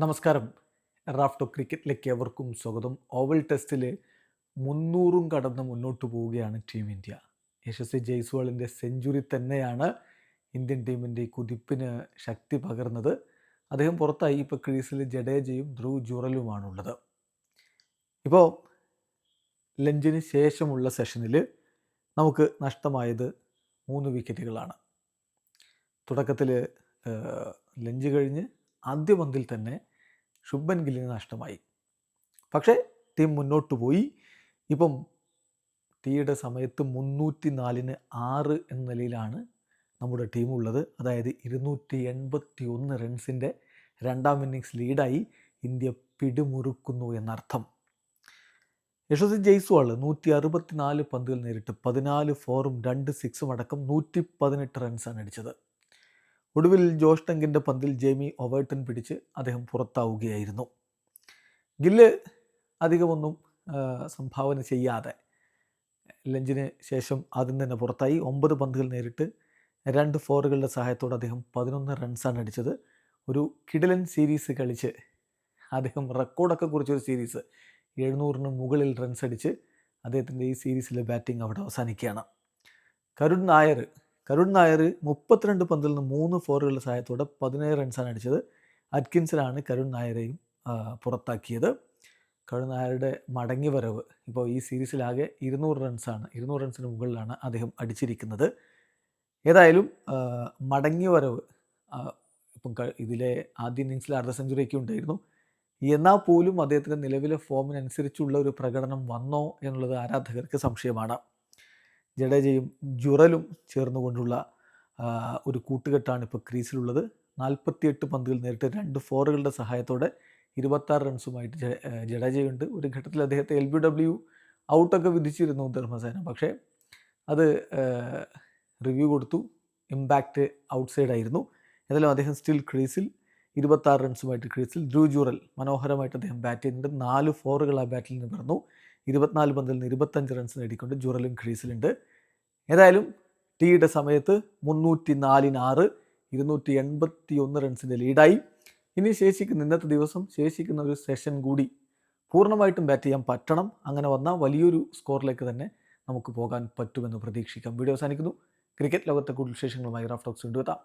നമസ്കാരം. റാഫ്റ്റോ ക്രിക്കറ്റിലേക്ക് എവർക്കും സ്വാഗതം. ഓവൽ ടെസ്റ്റിൽ മുന്നൂറും കടന്ന് മുന്നോട്ട് പോവുകയാണ് ടീം ഇന്ത്യ യശസ്വി ജയ്സ്വാളിന്റെ സെഞ്ചുറി തന്നെയാണ് ഇന്ത്യൻ ടീമിന്റെ കുതിപ്പിന് ശക്തി പകർന്നത്. അദ്ദേഹം പുറത്തായി ഇപ്പോൾ ക്രീസിൽ ജഡേജയും ധ്രുവ് ജുറലുമാണുള്ളത്. ഇപ്പോൾ ലഞ്ചിന് ശേഷമുള്ള സെഷനിൽ നമുക്ക് നഷ്ടമായത് മൂന്ന് വിക്കറ്റുകളാണ് തുടക്കത്തിൽ ലഞ്ച് കഴിഞ്ഞ് ആദ്യ പന്തിൽ തന്നെ ശുഭൻ ഗില്ലിന് നഷ്ടമായി. പക്ഷേ ടീം മുന്നോട്ട് പോയി. ഇപ്പം ടീയുടെ സമയത്ത് മുന്നൂറ്റി നാലിന് ആറ് എന്ന നിലയിലാണ് നമ്മുടെ ടീം ഉള്ളത്. അതായത് ഇരുന്നൂറ്റി എൺപത്തി ഒന്ന് റൺസിന്റെ രണ്ടാം ഇന്നിങ്സ് ലീഡായി ഇന്ത്യ പിടിമുറുക്കുന്നു എന്നർത്ഥം. യശസ്വി ജയ്സ്വാൾ നൂറ്റി അറുപത്തിനാല് പന്തുകൾ നേരിട്ട് പതിനാല് ഫോറും രണ്ട് സിക്സും അടക്കം നൂറ്റി പതിനെട്ട് റൺസാണ് അടിച്ചത്. ഒടുവിൽ ജോഷ് ടങ്കിന്റെ പന്തിൽ ജെയ്മി ഒവേർട്ടൺ പിടിച്ച് അദ്ദേഹം പുറത്താവുകയായിരുന്നു. ഗില്ല് അധികമൊന്നും സംഭാവന ചെയ്യാതെ ലഞ്ചിന് ശേഷം ആദ്യം തന്നെ പുറത്തായി. ഒമ്പത് പന്തുകൾ നേരിട്ട് രണ്ട് ഫോറുകളുടെ സഹായത്തോടെ അദ്ദേഹം പതിനൊന്ന് റൺസാണ് അടിച്ചത്. ഒരു കിടലൻ സീരീസ് കളിച്ച് അദ്ദേഹം റെക്കോർഡൊക്കെ കുറിച്ചൊരു സീരീസ് എഴുന്നൂറിന് മുകളിൽ റൺസ് അടിച്ച് അദ്ദേഹത്തിന്റെ ഈ സീരീസിലെ ബാറ്റിംഗ് അവിടെ അവസാനിക്കുകയാണ്. കരുൺ നായർ കരുൺ നായർ മുപ്പത്തിരണ്ട് പന്തിൽ നിന്ന് മൂന്ന് ഫോറുകളുടെ സഹായത്തോടെ പതിനേഴ് റൺസാണ് അടിച്ചത്. അറ്റ്കിൻസിലാണ് കരുൺ നായരെയും പുറത്താക്കിയത്. കരുൺ നായരുടെ മടങ്ങി വരവ് ഇപ്പോൾ ഈ സീരീസിലാകെ ഇരുന്നൂറ് റൺസാണ് ഇരുന്നൂറ് റൺസിന് മുകളിലാണ് അദ്ദേഹം അടിച്ചിരിക്കുന്നത്. ഏതായാലും മടങ്ങി വരവ് ഇപ്പം ഇതിലെ ആദ്യ ഇന്നിങ്സിൽ അർദ്ധ സെഞ്ചുറിയൊക്കെ ഉണ്ടായിരുന്നു. എന്നാൽ പോലും അദ്ദേഹത്തിന്റെ നിലവിലെ ഫോമിനനുസരിച്ചുള്ള ഒരു പ്രകടനം വന്നോ എന്നുള്ളത് ആരാധകർക്ക് സംശയമാണ്. ജഡേജയും ജുറലും ചേർന്നുകൊണ്ടുള്ള ഒരു കൂട്ടുകെട്ടാണ് ഇപ്പോൾ ക്രീസിലുള്ളത്. നാൽപ്പത്തിയെട്ട് പന്തുകൾ നേരിട്ട് രണ്ട് ഫോറുകളുടെ സഹായത്തോടെ ഇരുപത്താറ് റൺസുമായിട്ട് ജഡേജയുണ്ട്. ഒരു ഘട്ടത്തിൽ അദ്ദേഹത്തെ എൽ ബി ഡബ്ല്യു ഔട്ടൊക്കെ വിധിച്ചിരുന്നു ധർമ്മസേന. പക്ഷേ അത് റിവ്യൂ കൊടുത്തു. ഇമ്പാക്റ്റ് ഔട്ട്സൈഡ് ആയിരുന്നു ഏതായാലും അദ്ദേഹം സ്റ്റിൽ ക്രീസിൽ ഇരുപത്താറ് റൺസുമായിട്ട് ക്രീസിൽ ധ്രുവ് ജൂറൽ മനോഹരമായിട്ട് അദ്ദേഹം ബാറ്റ് ചെയ്യുന്നുണ്ട്. നാല് ഫോറുകൾ ആ ബാറ്റിൽ നിന്ന് പിറന്നു. ഇരുപത്തിനാല് പന്തിൽ നിന്ന് ഇരുപത്തഞ്ച് റൺസ് നേടിക്കൊണ്ട് ജുറലും ക്രീസിലുണ്ട്. ഏതായാലും ടീയുടെ സമയത്ത് മുന്നൂറ്റി നാലിന് ആറ് ഇരുന്നൂറ്റി എൺപത്തി ഒന്ന് റൺസിന്റെ ലീഡായി. ഇനി ശേഷിക്കുന്ന ഇന്നത്തെ ദിവസം ശേഷിക്കുന്ന ഒരു സെഷൻ കൂടി പൂർണമായിട്ടും ബാറ്റ് ചെയ്യാൻ പറ്റണം. അങ്ങനെ വന്നാൽ വലിയൊരു സ്കോറിലേക്ക് തന്നെ നമുക്ക് പോകാൻ പറ്റുമെന്ന് പ്രതീക്ഷിക്കാം. വീഡിയോ അവസാനിക്കുന്നു. ക്രിക്കറ്റ് ലോകത്തെ കൂടുതൽ വിശേഷങ്ങളുമായി റാഫ്റ്റോക്സ് കൊണ്ടുവെത്താം